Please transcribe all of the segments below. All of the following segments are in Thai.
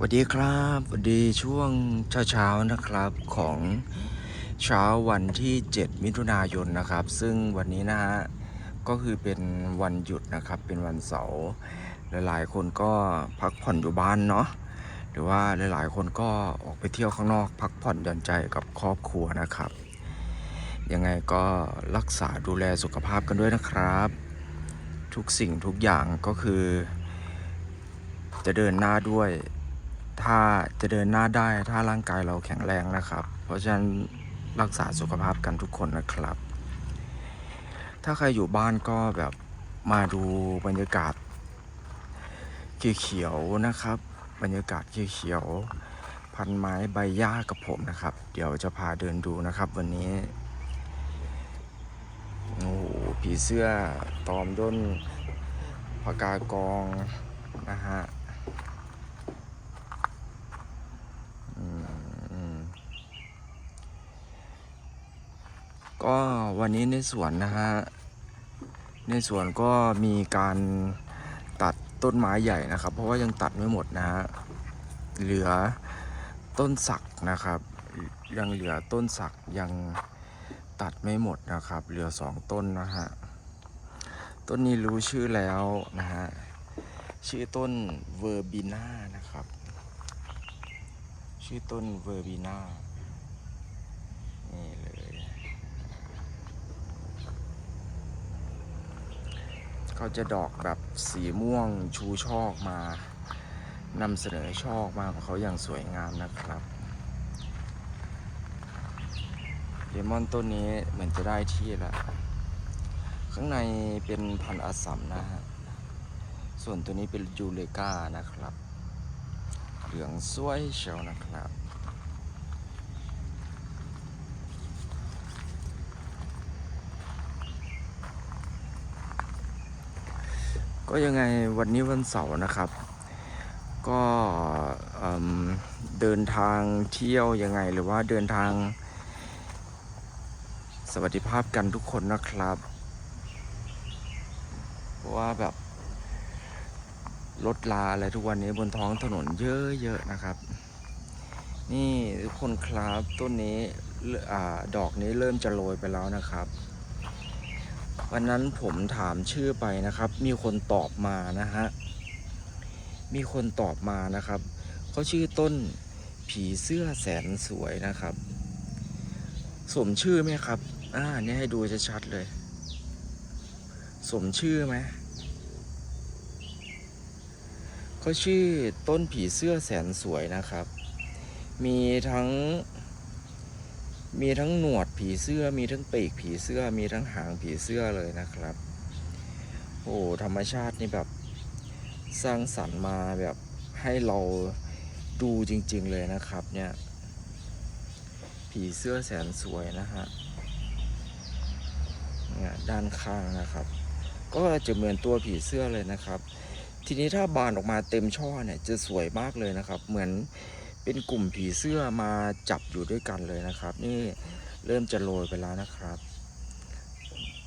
สวัสดีครับสวัสดีช่วงเช้าๆนะครับของเช้าวันที่ 7 มิถุนายนนะครับ ซึ่งวันนี้นะฮะก็คือเป็นวันหยุดนะครับเป็นวันเสาร์หลายๆ คนก็พักผ่อนอยู่บ้านเนาะหรือว่าหลายๆ คนก็ออกไปเที่ยวข้างนอก พักผ่อนหย่อนใจกับครอบครัวนะครับยังไงก็รักษาดูแลสุขภาพกันด้วยนะครับ ทุกสิ่งทุกอย่างก็คือ จะเดินหน้าด้วย ถ้าจะเดินหน้าได้ถ้าร่างกายเราแข็งแรงนะครับ เพราะฉะนั้นรักษาสุขภาพกันทุกคนนะครับ ถ้าใครอยู่บ้านก็แบบมาดูบรรยากาศเขียวๆนะครับ บรรยากาศเขียวๆพันไม้ใบหญ้ากับผมนะครับ เดี๋ยวจะพาเดินดูนะครับ วันนี้โอ้โหผีเสื้อตอมด้นพกากองนะฮะ ก็วันนี้ในสวนนะฮะ ในสวนก็มีการตัดต้นไม้ใหญ่นะครับ เพราะว่ายังตัดไม่หมดนะฮะ เหลือต้นสักนะครับ ยังเหลือต้นสักยังตัดไม่หมดนะครับ เหลือสองต้นนะฮะ ต้นนี้รู้ชื่อแล้วนะฮะ ชื่อต้นเวอร์บิน่านะครับ ชื่อต้นเวอร์บีน่านี่เลย เขาจะดอกแบบสีม่วงชูช่อกมานำเสนอช่อกมาของเขาอย่างสวยงามนะครับเลมอนต้นนี้เหมือนจะได้ที่แล้วข้างในเป็นพันธุ์อัสสัมนะฮะ ส่วนตัวนี้เป็นยูเลกานะครับ เหลืองสวยเชียวนะครับ ก็ยังไงวันนี้วันเสาร์นะครับ ก็เดินทางเที่ยวยังไงหรือว่าเดินทาง สวัสดิภาพกันทุกคนนะครับเพราะว่าแบบรถลาอะไรทุกวันนี้บนท้องถนนเยอะๆนะครับ นี่ทุกคนครับต้นนี้อดอกนี้เริ่มจะโรยไปแล้วนะครับ วันนั้นผมถามชื่อไปนะครับ มีคนตอบมานะฮะ มีคนตอบมานะครับเขาชื่อต้นผีเสื้อแสนสวยนะครับ สมชื่อไหมครับ อ่านี่ให้ดูชัดๆเลย สมชื่อไหมเขาชื่อต้นผีเสื้อแสนสวยนะครับ มีทั้ง มีทั้งหนวดผีเสื้อ มีทั้งปีกผีเสื้อ มีทั้งหางผีเสื้อเลยนะครับ โอ้ธรรมชาตินี่แบบสร้างสรรค์มาแบบให้เราดูจริง ๆเลยนะครับเนี่ย ผีเสื้อแสนสวยนะฮะเนี่ยด้านข้างนะครับ ก็จะเหมือนตัวผีเสื้อเลยนะครับ ทีนี้ถ้าบานออกมาเต็มช่อเนี่ยจะสวยมากเลยนะครับ เหมือน เป็นกลุ่มผีเสื้อมาจับอยู่ด้วยกันเลยนะครับ นี่เริ่มจะโรยไปแล้วนะครับ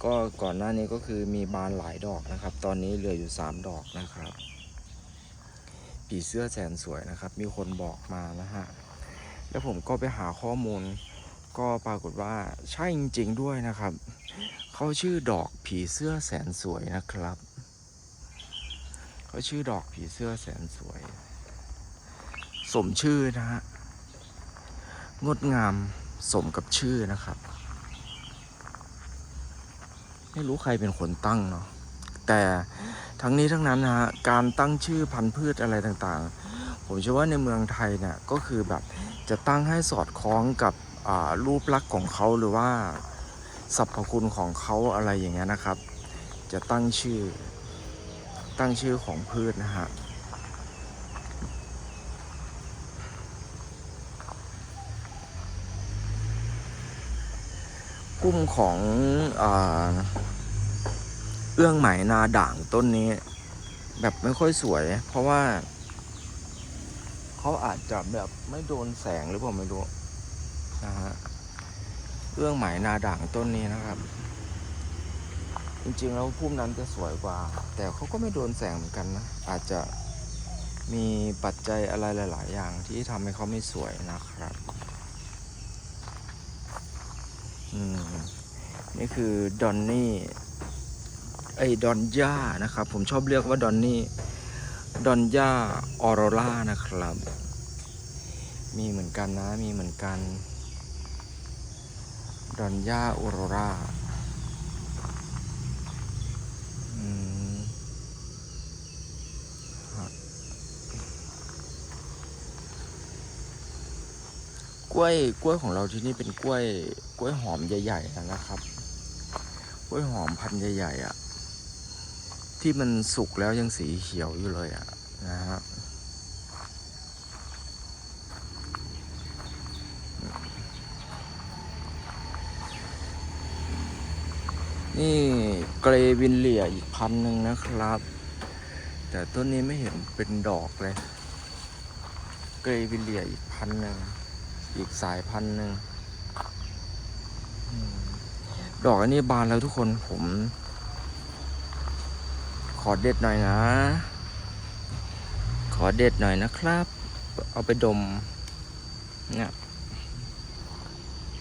ก็ก่อนหน้านี้ก็คือมีบานหลายดอกนะครับ ตอนนี้เหลืออยู่สามดอกนะครับ ผีเสื้อแสนสวยนะครับ มีคนบอกมานะฮะแล้วผมก็ไปหาข้อมูล ก็ปรากฏว่าใช่จริง ๆ ด้วยนะครับเขาชื่อดอกผีเสื้อแสนสวยนะครับเขาชื่อดอกผีเสื้อแสนสวย สมชื่อนะฮะ งดงามสมกับชื่อนะครับ ไม่รู้ใครเป็นคนตั้งเนาะ แต่ทั้งนี้ทั้งนั้นนะฮะ การตั้งชื่อพันธุ์พืชอะไรต่างๆ ผมเชื่อว่าในเมืองไทยเนี่ยก็คือแบบจะตั้งให้สอดคล้องกับรูปลักษณ์ของเขาหรือว่าสรรพคุณของเขาอะไรอย่างเงี้ยนะครับ จะตั้งชื่อตั้งชื่อของพืชนะฮะ กลุ่มของอเอื้องไหมนาด่างต้นนี้ แบบไม่ค่อยสวย เพราะว่าเขาอาจจะแบบไม่โดนแสงหรือเปล่าไม่รู้นะฮะเอื้องไหมนาด่างต้นนี้นะครับ จริงๆแล้วพุ่มนั้นจะสวยกว่า แต่เขาก็ไม่โดนแสงเหมือนกันนะอาจจะมีปัจจัยอะไรหลาย ๆ อย่างที่ทำให้เขาไม่สวยนะครับ นี่คือดอนนี่ไอ้ดอนย่านะครับ ผมชอบเรียกว่าดอนนี่ดอนย่าออโรรานะครับ มีเหมือนกันนะ มีเหมือนกัน ดอนย่าออโรราอืมครับ กล้วยกล้วยของเราที่นี่เป็นกล้วย กล้วยหอมใหญ่ๆนะครับ กล้วยหอมพันธุ์ใหญ่ๆอะ ที่มันสุกแล้วยังสีเขียวอยู่เลยอะนะฮะนี่เกรวินเลียอีกพันหนึ่งนะครับ แต่ต้นนี้ไม่เห็นเป็นดอกเลย เกรวินเลียอีกพันหนึ่ง อีกสายพันธุ์หนึ่งอืมดอกอันนี้บานแล้วทุกคนผม ขอเด็ดหน่อยนะ ขอเด็ดหน่อยนะครับ เอาไปดม เนี่ย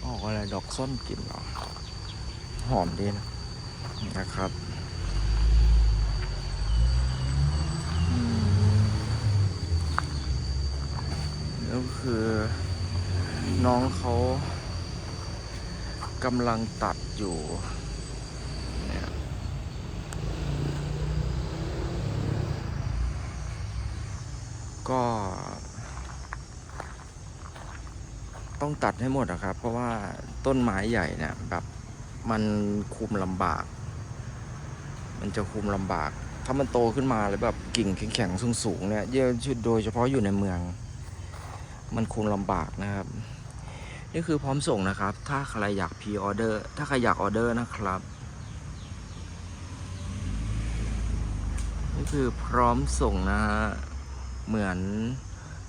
ออกอะไรดอกส้นกลิ่นเหรอหอมดีนะนะครับอืมแล้วคือ น้องเขากำลังตัดอยู่เนี่ยก็ ต้องตัดให้หมดนะครับ เพราะว่าต้นไม้ใหญ่เนี่ยแบบมันคุมลำบาก มันจะคุมลำบาก ถ้ามันโตขึ้นมาแล้วแบบกิ่งแข็งๆสูงๆเนี่ยเยอะโดยเฉพาะอยู่ในเมือง มันคุมลำบากนะครับ นี่คือพร้อมส่งนะครับ ถ้าใครอยากพีออเดอร์ ถ้าใครอยากออเดอร์นะครับ นี่คือพร้อมส่งนะฮะ เหมือน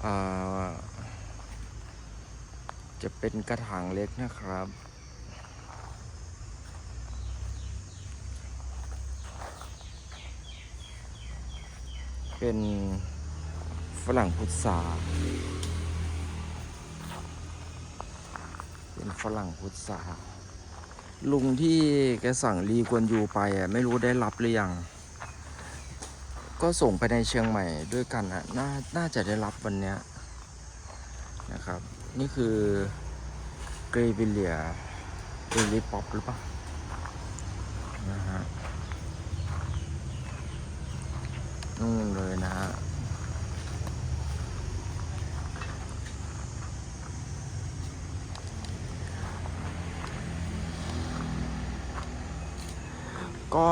ออจะเป็นกระถางเล็กนะครับเป็นฝรั่งพุทรา เป็นฝรั่งพุทราลุงที่แกสั่งรีกวนยูไปอะไม่รู้ได้รับหรือยัง ก็ส่งไปในเชียงใหม่ด้วยกันอะน่าน่าจะได้รับวันเนี้ยนะครับ นี่คือเกรวิเลียเอลิป๊อปหรือเปล่านะฮะนู่นเลยนะฮะ ก็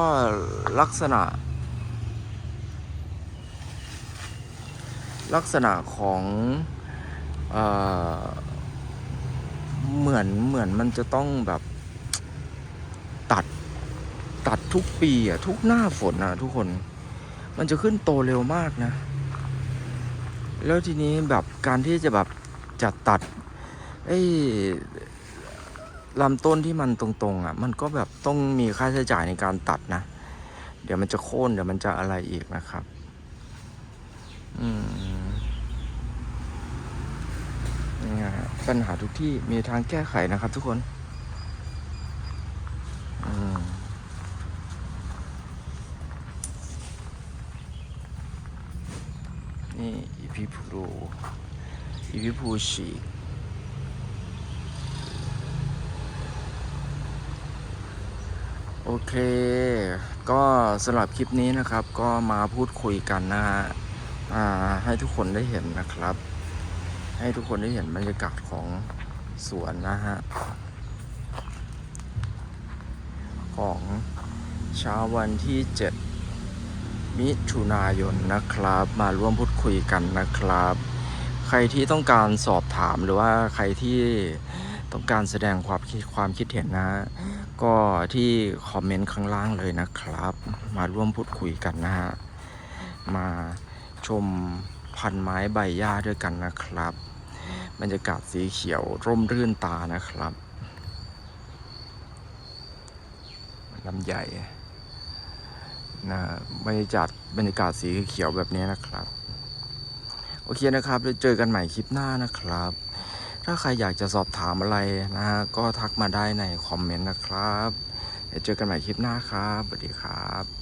ลักษณะ ลักษณะของเออเหมือนเหมือนมันจะต้องแบบตัดตัดทุกปีอะทุกหน้าฝนอะทุกคน มันจะขึ้นโตเร็วมากนะ แล้วทีนี้แบบการที่จะแบบจัดตัดไอ้ ลำต้นที่มันตรงๆอะ มันก็แบบต้องมีค่าใช้จ่ายในการตัดนะ เดี๋ยวมันจะโค่นเดี๋ยวมันจะอะไรอีกนะครับ อืมนี่ฮะปัญหาทุกที่มีทางแก้ไขนะครับทุกคน อืมนี่อีพีพูอีพีพูชี โอเค ก็สำหรับคลิปนี้นะครับ ก็มาพูดคุยกันนะฮะให้ทุกคนได้เห็นนะครับ ให้ทุกคนได้เห็นบรรยากาศของสวนนะฮะ ของเช้าวันที่ 7 มิถุนายนนะครับ มาร่วมพูดคุยกันนะครับ ใครที่ต้องการสอบถามหรือว่าใครที่ต้องการแสดงความคิดความคิดเห็นนะ ก็ที่คอมเมนต์ข้างล่างเลยนะครับ มาร่วมพูดคุยกันนะฮะ มาชมพันไม้ใบหญ้าด้วยกันนะครับบรรยากาศสีเขียวร่มรื่นตานะครับลำใหญ่นะบรรยากาศบรรยากาศสีเขียวแบบนี้นะครับ โอเคนะครับเดี๋ยวเจอกันใหม่คลิปหน้านะครับ ถ้าใครอยากจะสอบถามอะไรนะฮะก็ทักมาได้ในคอมเมนต์นะครับเดี๋ยวเจอกันใหม่คลิปหน้าครับสวัสดีครับ